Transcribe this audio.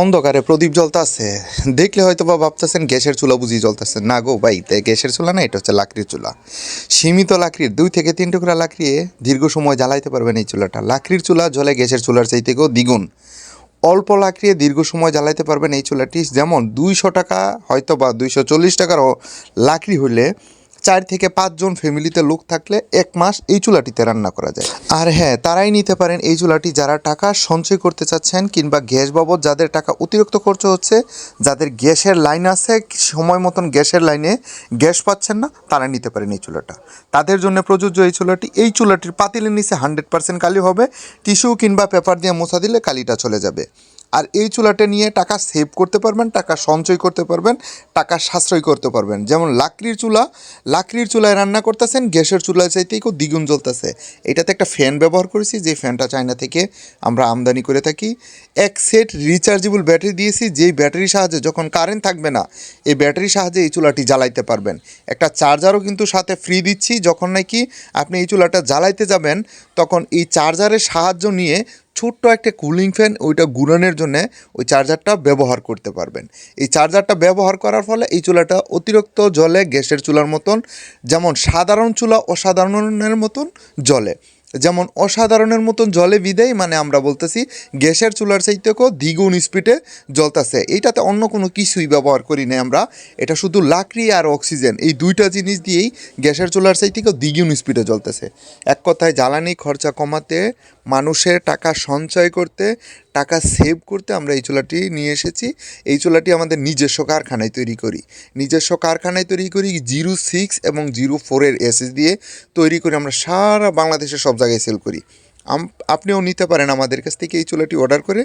অন্ধকারে প্রদীপ জ্বলতাছে। দেখলে হয়তো বা ভাবতেছেন গ্যাসের চুলা বুঝি জ্বলতেছে। না গো ভাই তাই গ্যাসের চুলা না, এটা হচ্ছে লাকড়ির চুলা। সীমিত লাকড়ির, দুই থেকে তিন টুকরা লাকড়িয়ে দীর্ঘ সময় জ্বালাইতে পারবেন এই চুলাটা। লাকড়ির চুলা জ্বলে গ্যাসের চুলার চাই থেকেও দ্বিগুণ। অল্প লাকড়িয়ে দীর্ঘ সময় জ্বালাইতে পারবেন এই চুলাটি। যেমন দুইশো টাকা হয়তো বা দুইশো চল্লিশ টাকার লাকড়ি হলে চার থেকে পাঁচজন ফ্যামিলিতে লোক থাকলে এক মাস এই চুলাটিতে রান্না করা যায়। আর হ্যাঁ তারাই নিতে পারেন এই চুলাটি যারা টাকা সঞ্চয় করতে চাচ্ছেন কিংবা গ্যাস বাবদ যাদের টাকা অতিরিক্ত খরচ হচ্ছে, যাদের গ্যাসের লাইন আছে, সময় মতন গ্যাসের লাইনে গ্যাস পাচ্ছেন না তারা নিতে পারেন এই চুলাটা। তাদের জন্য প্রযোজ্য এই চুলাটি, এই চুলাটির পাতিলের নিচে হান্ড্রেড পার্সেন্ট কালি হবে, টিস্যু কিংবা পেপার দিয়ে মোছা দিলে কালিটা চলে যাবে। আর এই চুলাটা নিয়ে টাকা সেভ করতে পারবেন, টাকা সঞ্চয় করতে পারবেন, টাকা সাশ্রয় করতে পারবেন। যেমন লাকড়ির চুলা, লাকড়ির চুলায় রান্না করতেছেন, গ্যাসের চুলায় চাইতেই খুব দ্বিগুণ জ্বলতেছে। এটাতে একটা ফ্যান ব্যবহার করেছি, যে ফ্যানটা চায়না থেকে আমরা আমদানি করে থাকি। এক সেট রিচার্জেবল ব্যাটারি দিয়েছি, যেই ব্যাটারির সাহায্যে যখন কারেন্ট থাকবে না, এই ব্যাটারির সাহায্যে এই চুলাটি জ্বালাইতে পারবেন। একটা চার্জারও কিন্তু সাথে ফ্রি দিচ্ছি, যখন নাকি আপনি এই চুলাটা জ্বালাইতে যাবেন, তখন এই চার্জারের সাহায্য নিয়ে ছোট্ট একটা কুলিং ফ্যান ওইটা ঘুরানোর জন্য ওই চার্জারটা ব্যবহার করতে পারবেন। এই চার্জারটা ব্যবহার করার ফলে এই চুলাটা অতিরিক্ত জলে গ্যাসের চুলার মতন, যেমন সাধারণ চুলা অসাধারণের মতন জলে যেমন অসাধারণের মতন জলে বিদেয় মানে আমরা বলতেছি গ্যাসের চুলার চাইতেও দ্বিগুণ স্পিডে জ্বলতেছে। এইটাতে অন্য কোনো কিছুই ব্যবহার করি না আমরা। এটা শুধু লাকড়ি আর অক্সিজেন এই দুইটা জিনিস দিয়েই গ্যাসের চুলার চাইতেও দ্বিগুণ স্পিডে জ্বলতেছে। এক কথায় জ্বালানি খরচা কমাতে মানুষের টাকা সঞ্চয় করতে, টাকা সেভ করতে আমরা এই চোলাটি নিয়ে এসেছি। এই চোলাটি আমাদের নিজস্ব কারখানায় তৈরি করি। নিজস্ব কারখানায় তৈরি করি জিরো সিক্স এবং জিরো ফোরের এসএস দিয়ে তৈরি করে আমরা সারা বাংলাদেশে সব জায়গায় সেল করি। আপনিও নিতে পারেন আমাদের কাছ থেকে এই চোলাটি অর্ডার করে।